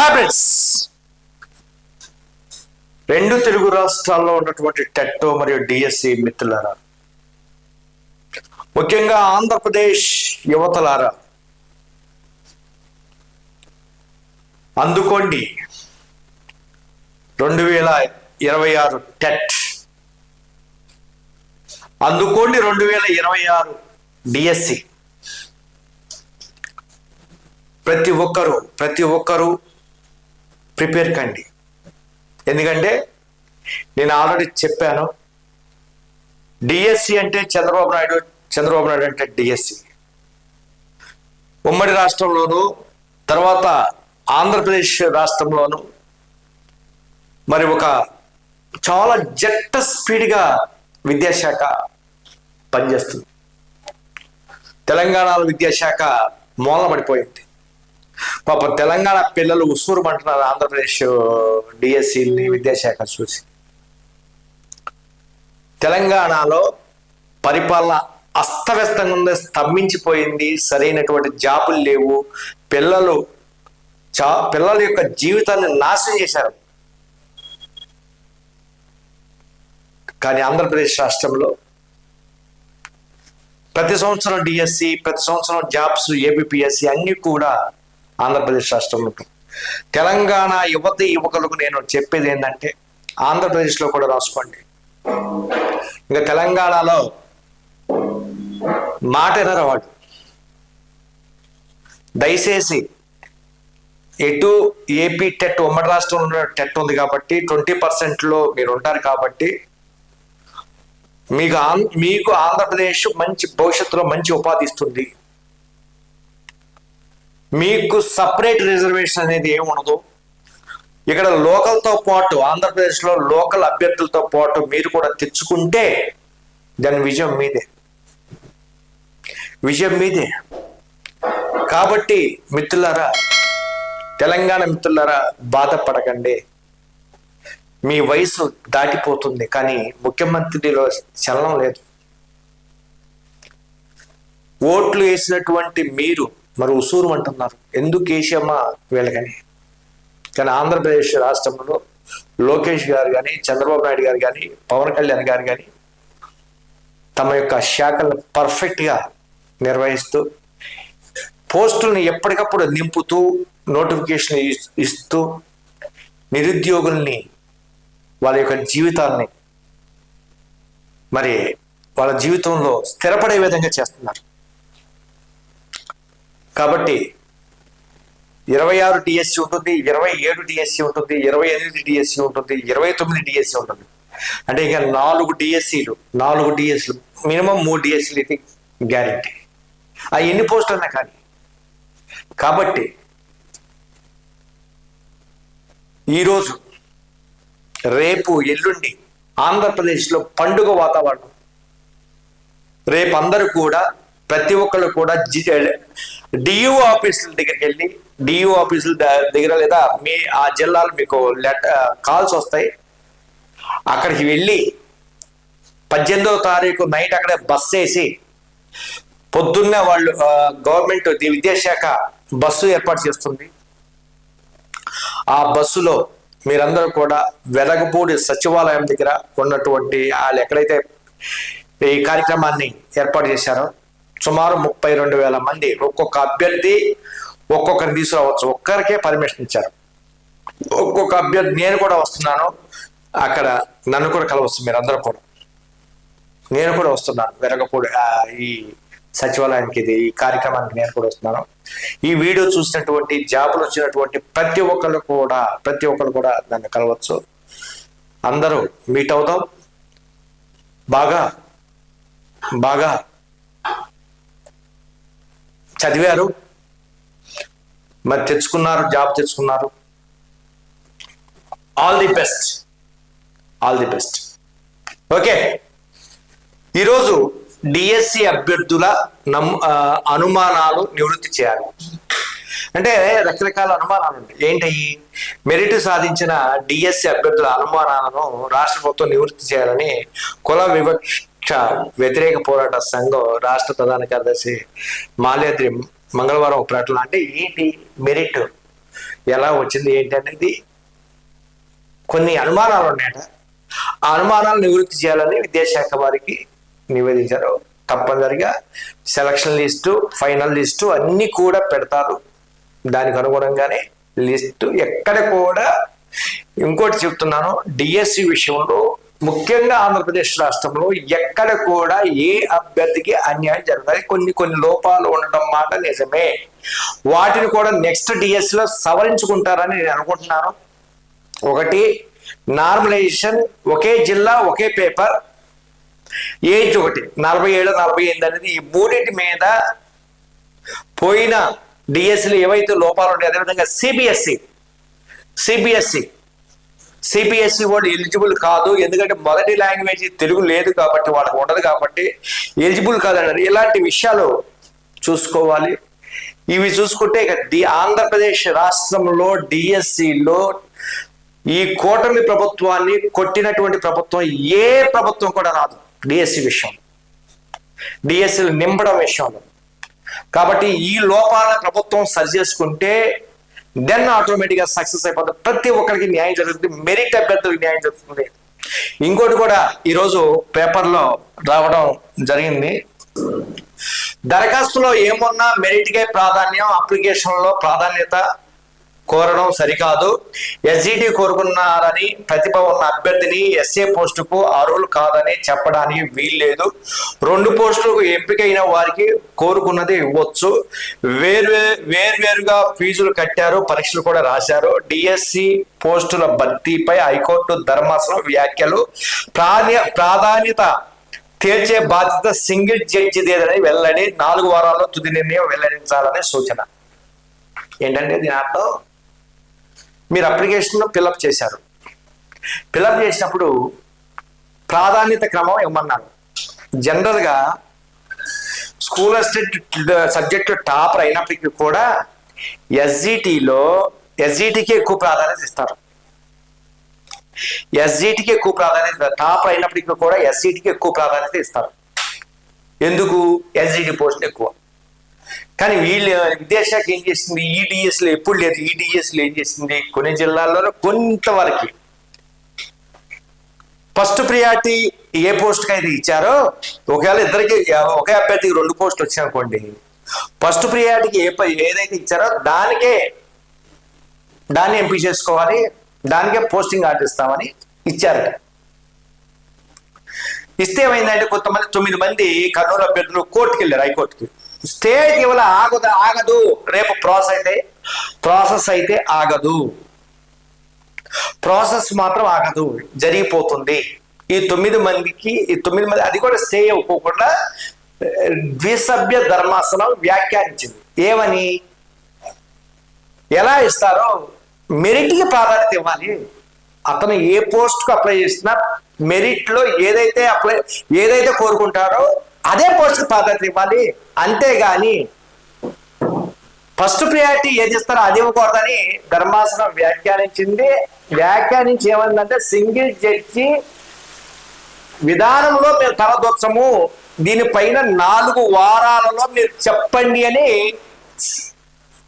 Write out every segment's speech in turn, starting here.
Habits రెండు తెలుగు రాష్ట్రాల్లో ఉన్నటువంటి టెట్టో మరియు డిఎస్సి మిత్రులారా ముఖ్యంగా ఆంధ్రప్రదేశ్ యువతలారా అందుకోండి రెండు వేల ఇరవై ఆరు టెట్. అందుకోండి రెండు వేల ఇరవై ఆరు డిఎస్సి. ప్రతి ఒక్కరు ప్రతి ఒక్కరూ ప్రిపేర్ కండి. ఎందుకంటే నేను ఆల్రెడీ చెప్పాను డిఎస్సి అంటే చంద్రబాబు నాయుడు చంద్రబాబు నాయుడు అంటే డిఎస్సి. ఉమ్మడి రాష్ట్రంలోను తర్వాత ఆంధ్రప్రదేశ్ రాష్ట్రంలోను మరి ఒక చాలా జట్ట స్పీడ్గా విద్యాశాఖ పనిచేస్తుంది. తెలంగాణలో విద్యాశాఖ మూలపడిపోయింది పాప తెలంగాణ పిల్లలు ఉసూరు అంటున్నారు ఆంధ్రప్రదేశ్ డిఎస్సిని విద్యాశాఖ చూసి. తెలంగాణలో పరిపాలన అస్తవ్యస్తంగా ఉంది స్తంభించిపోయింది సరైనటువంటి జాబులు లేవు పిల్లలు చా పిల్లల యొక్క జీవితాన్ని నాశనం చేశారు. కానీ ఆంధ్రప్రదేశ్ రాష్ట్రంలో ప్రతి సంవత్సరం డిఎస్సి ప్రతి సంవత్సరం జాబ్స్ ఏబిపిఎస్సి అన్నీ కూడా ఆంధ్రప్రదేశ్ రాష్ట్రంలో తెలంగాణ యువత యువకులకు నేను చెప్పేది ఏంటంటే ఆంధ్రప్రదేశ్లో కూడా రాసుకోండి. ఇంకా తెలంగాణలో మాట వినరు వాడు. దయచేసి ఎటు ఏపీ టెట్ ఉమ్మడి రాష్ట్రంలో టెట్ ఉంది కాబట్టి ట్వంటీ పర్సెంట్లో మీరు ఉంటారు కాబట్టి మీకు ఆంధ్ర మీకు ఆంధ్రప్రదేశ్ మంచి భవిష్యత్తులో మంచి ఉపాధి ఇస్తుంది. మీకు సపరేట్ రిజర్వేషన్ అనేది ఏమి ఉండదు. ఇక్కడ లోకల్తో పాటు ఆంధ్రప్రదేశ్లో లోకల్ అభ్యర్థులతో పాటు మీరు కూడా తెచ్చుకుంటే దాని విజయం మీదే. విజయం మీదే. కాబట్టి మిత్రులారా తెలంగాణ మిత్రులారా బాధపడకండి. మీ వయసు దాటిపోతుంది కానీ ముఖ్యమంత్రిలో చలనం లేదు. ఓట్లు వేసినటువంటి మీరు మరి ఉసూరు అంటున్నారు. ఎందుకు వేసామా వీళ్ళకని? కానీ ఆంధ్రప్రదేశ్ రాష్ట్రంలో లోకేష్ గారు కానీ చంద్రబాబు నాయుడు గారు కానీ పవన్ కళ్యాణ్ గారు కానీ తమ యొక్క శాఖలను పర్ఫెక్ట్గా నిర్వహిస్తూ పోస్టులను ఎప్పటికప్పుడు నింపుతూ నోటిఫికేషన్ ఇస్తూ నిరుద్యోగుల్ని వాళ్ళ యొక్క జీవితాల్ని మరి వాళ్ళ జీవితంలో స్థిరపడే విధంగా చేస్తున్నారు. కాబట్టి ఇరవై ఆరు డిఎస్సి ఉంటుంది ఇరవై ఏడు డిఎస్సి ఉంటుంది ఇరవై ఎనిమిది డిఎస్సి ఉంటుంది ఇరవై తొమ్మిది డిఎస్సి ఉంటుంది. అంటే ఇక నాలుగు డిఎస్సిలు నాలుగు డిఎస్సీలు మినిమం మూడు డిఎస్సీలు ఇది గ్యారెంటీ ఆ ఎన్ని పోస్టులు అన్నా కానీ. కాబట్టి ఈరోజు రేపు ఎల్లుండి ఆంధ్రప్రదేశ్లో పండుగ వాతావరణం. రేపు అందరూ కూడా ప్రతి ఒక్కళ్ళు కూడా డియూ ఆఫీసుల దగ్గరికి వెళ్ళి డియూ ఆఫీసుల దగ్గర లేదా మీ ఆ జిల్లాలో మీకు లెటర్ కాల్స్ వస్తాయి. అక్కడికి వెళ్ళి పద్దెనిమిదవ తారీఖు నైట్ అక్కడే బస్ వేసి పొద్దున్నే వాళ్ళు గవర్నమెంట్ విద్యాశాఖ బస్సు ఏర్పాటు చేస్తుంది. ఆ బస్సులో మీరందరూ కూడా వెలగపూడి సచివాలయం దగ్గర ఉన్నటువంటి వాళ్ళు ఎక్కడైతే ఈ కార్యక్రమాన్ని ఏర్పాటు చేశారో సుమారు ముప్పై రెండు వేల మంది ఒక్కొక్క అభ్యర్థి ఒక్కొక్కరిని తీసుకురావచ్చు. ఒక్కరికే పర్మిషన్ ఇచ్చారు. ఒక్కొక్క అభ్యర్థి నేను కూడా వస్తున్నాను. అక్కడ నన్ను కూడా కలవచ్చు మీరందరూ కూడా. నేను కూడా వస్తున్నాను. వెరగపూడి ఈ సచివాలయానికి ఇది ఈ కార్యక్రమానికి నేను కూడా వస్తున్నాను. ఈ వీడియో చూసినటువంటి జాబులు వచ్చినటువంటి ప్రతి ఒక్కళ్ళు కూడా ప్రతి ఒక్కరు కూడా నన్ను కలవచ్చు. అందరూ మీట్ అవుదాం. బాగా బాగా చదివారు. మరి తెచ్చుకున్నారు జాబ్ తెచ్చుకున్నారు. All the best all the best okay ఈరోజు డిఎస్సి అభ్యర్థుల నమ్ అనుమానాలు నివృత్తి చేయాలి. అంటే రకరకాల అనుమానాలు ఉంటాయి. ఏంటయ్యి మెరిట్ సాధించిన డిఎస్సి అభ్యర్థుల అనుమానాలను రాష్ట్ర ప్రభుత్వం నివృత్తి చేయాలని కుల వివక్ష వ్యతిరేక పోరాట సంఘం రాష్ట్ర ప్రధాన కార్యదర్శి మాల్యాద్రి మంగళవారం ఒక ప్రకటన అంటే ఏంటి మెరిట్ ఎలా వచ్చింది ఏంటి అనేది కొన్ని అనుమానాలు ఉన్నాయట. ఆ అనుమానాలు నివృత్తి చేయాలని విద్యాశాఖ వారికి నివేదించారు. తప్పనిసరిగా సెలక్షన్ లిస్టు ఫైనల్ లిస్టు అన్నీ కూడా పెడతారు. దానికి అనుగుణంగానే లిస్టు ఎక్కడ కూడా ఇంకోటి చెప్తున్నాను. డిఎస్సి విషయంలో ముఖ్యంగా ఆంధ్రప్రదేశ్ రాష్ట్రంలో ఎక్కడ కూడా ఏ అభ్యర్థికి అన్యాయం జరుగుతుంది కొన్ని కొన్ని లోపాలు ఉండడం మాట నిజమే. వాటిని కూడా నెక్స్ట్ డిఎస్సి లో సవరించుకుంటారని నేను అనుకుంటున్నాను. ఒకటి నార్మలైజేషన్ ఒకే జిల్లా ఒకే పేపర్. ఏజ్ ఒకటి నలభై ఏడు నలభై ఎనిమిది అనేది ఈ మూడింటి మీద పోయిన డిఎస్సిలో ఏవైతే లోపాలు ఉన్నాయో అదేవిధంగా సిబిఎస్సి సిబిఎస్సి సిబిఎస్ఈ వాళ్ళు ఎలిజిబుల్ కాదు. ఎందుకంటే మొదటి లాంగ్వేజ్ తెలుగు లేదు కాబట్టి వాళ్ళకి ఉండదు కాబట్టి ఎలిజిబుల్ కాదన్నారు. ఇలాంటి విషయాలు చూసుకోవాలి. ఇవి చూసుకుంటే ఇక డి ఆంధ్రప్రదేశ్ రాష్ట్రంలో డిఎస్సిలో ఈ కూటమి ప్రభుత్వాన్ని కొట్టినటువంటి ప్రభుత్వం ఏ ప్రభుత్వం కూడా రాదు. డిఎస్సి విషయం. డిఎస్సీలు నింపడం విషయంలో కాబట్టి ఈ లోపాలను ప్రభుత్వం సరి చేసుకుంటే దెన్ ఆటోమేటిక్గా సక్సెస్ అయిపోతుంది. ప్రతి ఒక్కరికి న్యాయం జరుగుతుంది. మెరిట్ అభ్యర్థులకు న్యాయం జరుగుతుంది. ఇంకోటి కూడా ఈరోజు పేపర్లో రావడం జరిగింది. దరఖాస్తులో ఏమున్నా మెరిట్కే ప్రాధాన్యం అప్లికేషన్లో ప్రాధాన్యత కోరడం సరికాదు. ఎస్జిటి కోరుకున్నారని ప్రతిభ ఉన్న అభ్యర్థిని ఎస్ఏ పోస్టుకు అర్హులు కాదని చెప్పడానికి వీల్లేదు. రెండు పోస్టులకు ఎంపికైన వారికి కోరుకున్నది ఇవ్వచ్చు. వేరు వేర్వేరుగా ఫీజులు కట్టారు పరీక్షలు కూడా రాశారు. డిఎస్సి పోస్టుల భర్తీపై హైకోర్టు ధర్మాసనం వ్యాఖ్యలు. ప్రాధాన్య ప్రాధాన్యత తేల్చే బాధ్యత సింగిల్ జడ్జిదేదని వెల్లడి. నాలుగు వారాల్లో తుది నిర్ణయం వెల్లడించాలనే సూచన. ఏంటంటే దీని అర్థం మీరు అప్లికేషన్ ఫిలప్ చేశారు. ఫిలప్ చేసినప్పుడు ప్రాధాన్యత క్రమం ఇవ్వమన్నారు. జనరల్గా స్కూల్ అసిస్టెంట్ సబ్జెక్టు టాపర్ అయినప్పటికీ కూడా ఎస్జిటిలో ఎస్జిటికి ఎక్కువ ప్రాధాన్యత ఇస్తారు. ఎస్జిటికి ఎక్కువ ప్రాధాన్యత టాపర్ అయినప్పటికీ కూడా ఎస్జిటికి ఎక్కువ ప్రాధాన్యత ఇస్తారు. ఎందుకు? ఎస్జిటి పోస్ట్ ఎక్కువ. కానీ వీళ్ళు విద్యాశాఖ ఏం చేసింది? ఈడిఎస్లో ఎప్పుడు లేదు. ఈడిఎస్లో ఏం చేసింది? కొన్ని జిల్లాల్లోనూ కొంతవరకు. ఫస్ట్ ప్రియారిటీ ఏ పోస్ట్కి అయితే ఇచ్చారో ఒకవేళ ఇద్దరికి ఒకే అభ్యర్థికి రెండు పోస్టులు వచ్చాయనుకోండి ఫస్ట్ ప్రియారిటీకి ఏ ఏదైతే ఇచ్చారో దానికే దాన్ని ఎంపిక చేసుకోవాలి. దానికే పోస్టింగ్ ఆర్డర్ ఇస్తామని ఇచ్చారట ఇస్తే ఏమైందంటే కొంతమంది తొమ్మిది మంది కర్నూలు అభ్యర్థులు కోర్టుకి వెళ్ళారు హైకోర్టుకి. స్టే ఇవాళ ఆగదు ఆగదు. రేపు ప్రాసెస్ అయితే ప్రాసెస్ అయితే ఆగదు. ప్రాసెస్ మాత్రం ఆగదు. జరిగిపోతుంది. ఈ తొమ్మిది మందికి ఈ తొమ్మిది మంది అది కూడా స్టే అవ్వకుండా ద్విసభ్య ధర్మాసనం వ్యాఖ్యానించింది. ఏమని? ఎలా ఇస్తారో మెరిట్కి ప్రాధాన్యత ఇవ్వాలి. అతను ఏ పోస్ట్కు అప్లై చేసినా మెరిట్లో ఏదైతే అప్లై ఏదైతే కోరుకుంటారో అదే పోస్ట్కి ప్రాధాన్యత ఇవ్వాలి. అంతేగాని ఫస్ట్ ప్రియారిటీ ఏది ఇస్తారో అది ఇవ్వకూడదని ధర్మాసనం వ్యాఖ్యానించింది. వ్యాఖ్యానించి ఏమందంటే సింగిల్ జడ్జి విధానంలో మేము తలదొచ్చము. దీనిపైన నాలుగు వారాలలో మీరు చెప్పండి అని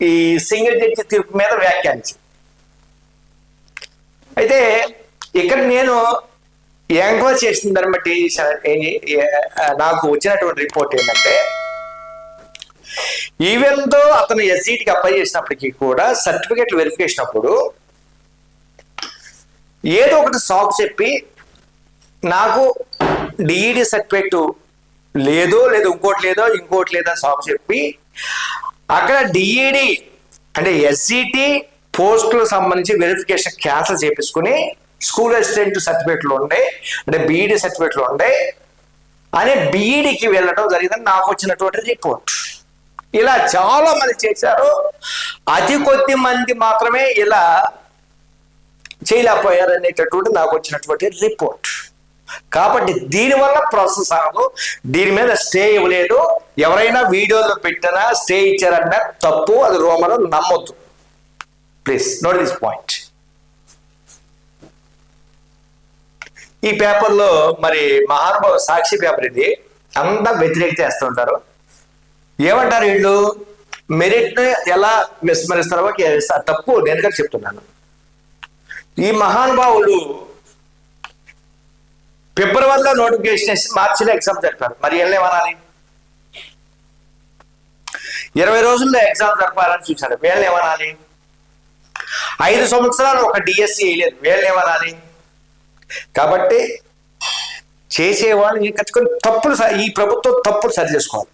ఈ సింగిల్ జడ్జి తీర్పు మీద వ్యాఖ్యానించింది. అయితే ఇక్కడ నేను ఎంక్వైరీ చేసిన దాన్ని బట్టి నాకు వచ్చినటువంటి రిపోర్ట్ ఏంటంటే ఈవెన్తో అతను ఎస్సీటీకి అప్లై చేసినప్పటికీ కూడా సర్టిఫికేట్ వెరిఫికేషన్ అప్పుడు ఏదో ఒకటి సాకు చెప్పి నాకు డిఈడి సర్టిఫికేట్ లేదో లేదు ఇంకోటి లేదో ఇంకోటి లేదో సాకు చెప్పి అక్కడ డిఈడి అంటే ఎస్సిటి పోస్టులకు సంబంధించి వెరిఫికేషన్ క్యాన్సిల్ చేపించుకుని స్కూల్ అసిస్టెంట్ సర్టిఫికేట్లు ఉండే అంటే బీఈడి సర్టిఫికేట్లు ఉండే అనే బీఈడికి వెళ్ళడం జరిగిందని నాకు వచ్చినటువంటి రిపోర్ట్ ఇలా చాలా మంది చేశారు. అతి కొద్ది మంది మాత్రమే ఇలా చేయలేకపోయారు అనేటటువంటి నాకు వచ్చినటువంటి రిపోర్ట్. కాబట్టి దీనివల్ల ప్రాసెస్ అవ్వదు దీని మీద స్టే ఇవ్వలేదు. ఎవరైనా వీడియోలో పెట్టినా స్టే ఇచ్చారన్నా తప్పు అది రోమలో నమ్మొద్దు. Please note this point. ఈ పేపర్లో మరి మహానుభావ సాక్షి పేపర్ ఇది. అంతా వ్యతిరేక చేస్తుంటారు ఏమంటారు వీళ్ళు? మెరిట్ ఎలా విస్మరిస్తారో తప్పు. నేను కూడా చెప్తున్నాను. ఈ మహానుభావులు ఫిబ్రవరిలో నోటిఫికేషన్ వేసి మార్చిలో ఎగ్జామ్ జరిపారు మరి ఏం ఇరవై రోజుల్లో ఎగ్జామ్ జరపాలని చూశారు. వీళ్ళని ఏమనాలి? ఐదు సంవత్సరాలు ఒక డిఎస్సి వేయలేదు. వీళ్ళని ఏమనాలి? కాబట్టి చేసేవాళ్ళు కట్టుకొని తప్పులు స- ఈ ప్రభుత్వం తప్పులు సరి చేసుకోవాలి.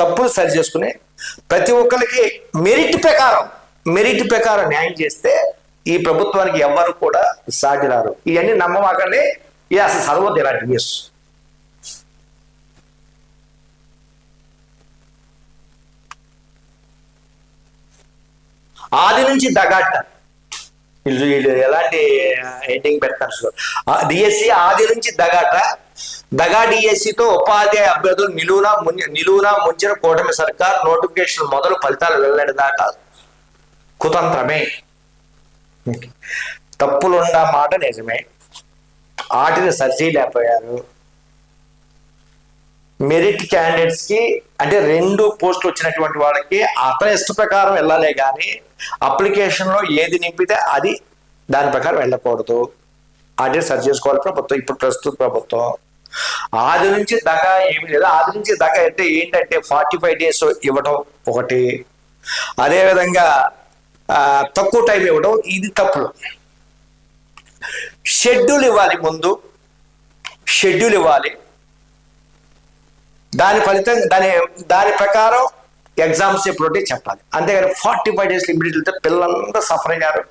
తప్పులు సరి చేసుకుని ప్రతి ఒక్కరికి మెరిట్ ప్రకారం మెరిట్ ప్రకారం న్యాయం చేస్తే ఈ ప్రభుత్వానికి ఎవ్వరు కూడా సాగిరారు ఇవన్నీ నమ్మమాకండి. ఇది అసలు చదవద్దు ఇలాంటి న్యూస్ ఆది నుంచి దగాట. వీళ్ళు వీళ్ళు ఎలాంటి హెడ్డింగ్ పెడతారు డిఎస్సి ఆది నుంచి దగాట. దగా డిఎస్సితో ఉపాధ్యాయ అభ్యర్థులు నిలువున నిలువున ముంచిన కూటమి సర్కార్ నోటిఫికేషన్ మొదలు ఫలితాలు వెళ్ళడం దాకా కుతంత్రమే తప్పులున్న మాట నిజమే. ఆటిని సరిచేయలేకపోయారు మెరిట్ క్యాండిడేట్స్కి అంటే రెండు పోస్టులు వచ్చినటువంటి వాళ్ళకి అతని ఇష్ట ప్రకారం వెళ్ళాలే కానీ అప్లికేషన్లో ఏది నింపితే అది దాని ప్రకారం వెళ్ళకూడదు. అదే సరి చేసుకోవాలి ప్రభుత్వం. ఇప్పుడు ప్రస్తుత ప్రభుత్వం. ఆది నుంచి దగా ఏమి లేదు. ఆది నుంచి దగా అంటే ఏంటంటే ఫార్టీ ఫైవ్ డేస్ ఇవ్వడం ఒకటి అదేవిధంగా ఆ, తక్కువ టైం ఇవ్వడం ఇది తప్పులు షెడ్యూల్ ఇవ్వాలి ముందు. షెడ్యూల్ ఇవ్వాలి. దాని ఫలితం దాని దాని ప్రకారం ఎగ్జామ్స్ ఎప్పుడుంటే చెప్పాలి. అంతేగాని ఫార్టీ ఫైవ్ డేస్ లిమిట్ వెళ్తే పిల్లలంతా సఫర్ అయ్యారు.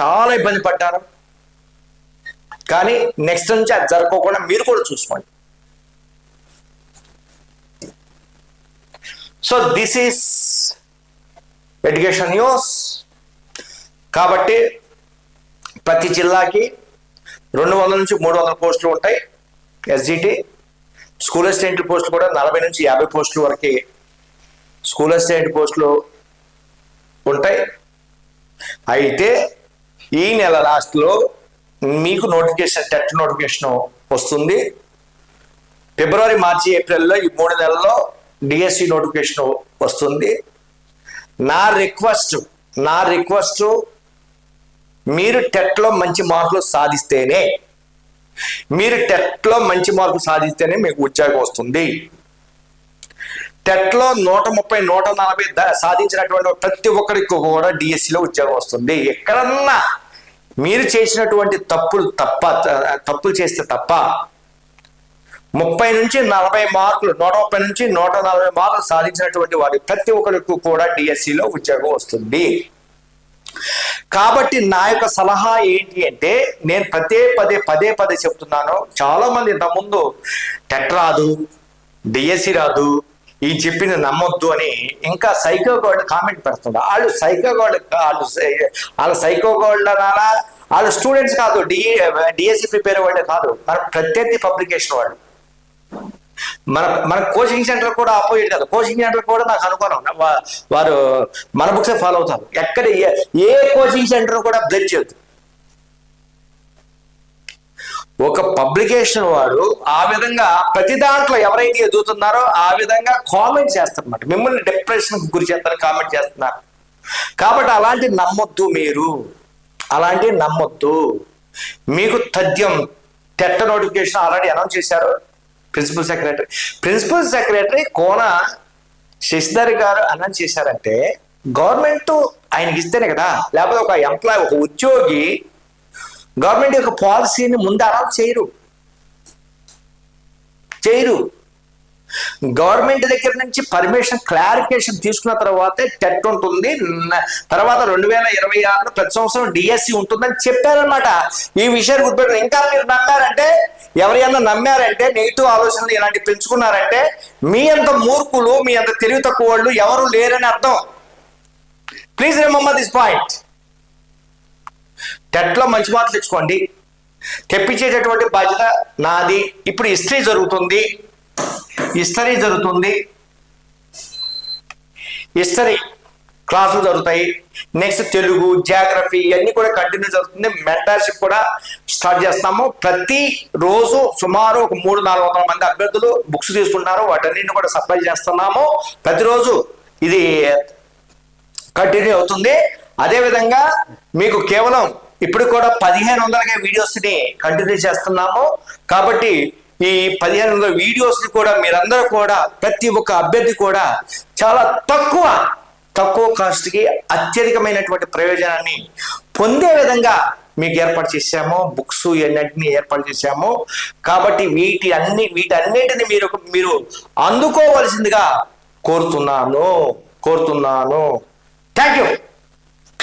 చాలా ఇబ్బంది పడ్డారు. కానీ నెక్స్ట్ నుంచి అది జరగకుండా మీరు కూడా చూసుకోండి. So this is education news కాబట్టి ప్రతి జిల్లాకి రెండు వందల నుంచి మూడు వందల పోస్టులు ఉంటాయి. ఎస్జిటి స్కూల్ అసిస్టెంట్ పోస్టులు కూడా నలభై నుంచి యాభై పోస్టుల వరకు స్కూల్ అసిస్టెంట్ పోస్టులు ఉంటాయి. అయితే ఈ నెల లాస్ట్లో మీకు నోటిఫికేషన్ టెట్ నోటిఫికేషన్ వస్తుంది. ఫిబ్రవరి మార్చి ఏప్రిల్లో ఈ మూడు నెలల్లో డిఎస్సి నోటిఫికేషన్ వస్తుంది. నా రిక్వెస్ట్ నా రిక్వెస్ట్ మీరు టెట్లో మంచి మార్కులు సాధిస్తేనే మీరు టెట్లో మంచి మార్కులు సాధిస్తేనే మీకు ఉద్యోగం వస్తుంది. టెట్లో నూట ముప్పై నూట నలభై ద- సాధించినటువంటి ప్రతి ఒక్కరికి కూడా డిఎస్సిలో ఉద్యోగం వస్తుంది. ఎక్కడన్నా మీరు చేసినటువంటి తప్పులు తప్ప తప్పులు చేస్తే తప్ప ముప్పై నుంచి నలభై మార్కులు నూట ముప్పై నుంచి నూట నలభై మార్కులు సాధించినటువంటి వారి ప్రతి ఒక్కరికి కూడా డిఎస్సిలో ఉద్యోగం వస్తుంది. కాబట్టి నా యొక్క సలహా ఏంటి అంటే నేను పదే పదే పదే పదే చెప్తున్నాను. చాలా మంది ఇంతకుముందు టెట్ రాదు డిఎస్సి రాదు ఈ చెప్పింది నమ్మొద్దు అని ఇంకా సైకో గోల్డ్ కామెంట్ పెడుతుంది వాళ్ళు సైకో గోల్డ్ వాళ్ళు వాళ్ళ సైకో గోల్డ్ అనాలా వాళ్ళు స్టూడెంట్స్ కాదు డి డిఎస్సి ప్రిపేర్ వాళ్ళే కాదు మన ప్రత్యర్థి పబ్లికేషన్ వాళ్ళు. మన మన కోచింగ్ సెంటర్ కూడా ఆపోజిట్ కాదు కోచింగ్ సెంటర్ కూడా నాకు అనుకోను. వారు మన బుక్సే ఫాలో అవుతారు. ఎక్కడ ఏ- కోచింగ్ సెంటర్ కూడా బ్లడ్ చేయొద్దు. ఒక పబ్లికేషన్ వాడు ఆ విధంగా ప్రతి దాంట్లో ఎవరైతే ఎదుగుతున్నారో ఆ విధంగా కామెంట్ చేస్తారన్నమాట. మిమ్మల్ని డిప్రెషన్ గురి చేస్తారు కామెంట్ చేస్తున్నారు. కాబట్టి అలాంటి నమ్మొద్దు మీరు. అలాంటి నమ్మొద్దు. మీకు తథ్యం టెట్ట నోటిఫికేషన్ ఆల్రెడీ అనౌన్స్ చేశారు principal secretary. Principal secretary Kona Sasidhar garu announce చేశారంటే గవర్నమెంట్ ఆయనకి ఇస్తేనే కదా. లేకపోతే ఒక ఎంప్లాయ్ ఒక ఉద్యోగి గవర్నమెంట్ యొక్క పాలసీని ముందు అనౌన్స్ చేయరు. చేయరు. గవర్నమెంట్ దగ్గర నుంచి పర్మిషన్ క్లారిఫికేషన్ తీసుకున్న తర్వాతే టెట్ ఉంటుంది. తర్వాత రెండు వేల ఇరవై ఆరులో ప్రతి సంవత్సరం డిఎస్సి ఉంటుందని చెప్పారనమాట ఈ విషయాన్ని గుర్తుపెట్టారు ఇంకా మీరు నమ్మారంటే ఎవరైనా నమ్మారంటే నెగిటివ్ ఆలోచనలు ఇలాంటి పెంచుకున్నారంటే మీ అంత మూర్ఖులు మీ అంత తెలివి తక్కువ వాళ్ళు ఎవరు లేరని అర్థం. ప్లీజ్ రిమెంబర్ దిస్ పాయింట్ టెట్లో మంచి మార్కులు తెచ్చుకోండి? తెప్పించేటటువంటి బాధ్యత నాది. ఇప్పుడు హిస్టరీ జరుగుతుంది. హిస్టరీ జరుగుతుంది. హిస్టరీ క్లాసులు జరుగుతాయి. నెక్స్ట్ తెలుగు జాగ్రఫీ ఇవన్నీ కూడా కంటిన్యూ జరుగుతుంది. మెంటర్షిప్ కూడా స్టార్ట్ చేస్తాము. ప్రతి రోజు సుమారు ఒక మూడు నాలుగు వందల మంది అభ్యర్థులు బుక్స్ తీసుకుంటున్నారు. వాటన్నింటిని కూడా సప్లై చేస్తున్నాము. ప్రతిరోజు ఇది కంటిన్యూ అవుతుంది. అదేవిధంగా మీకు కేవలం ఇప్పుడు కూడా పదిహేను వందలకే వీడియోస్ని కంటిన్యూ చేస్తున్నాము. కాబట్టి ఈ పదిహేను వందల వీడియోస్ని కూడా మీరందరూ కూడా ప్రతి ఒక్క అభ్యర్థి కూడా చాలా తక్కువ తక్కువ కాస్ట్కి అత్యధికమైనటువంటి ప్రయోజనాన్ని పొందే విధంగా మీకు ఏర్పాటు చేశాము. బుక్స్ ఇవన్నింటినీ ఏర్పాటు చేశాము. కాబట్టి వీటి అన్ని వీటన్నిటిని మీరు మీరు అందుకోవలసిందిగా కోరుతున్నాను. కోరుతున్నాను. Thank you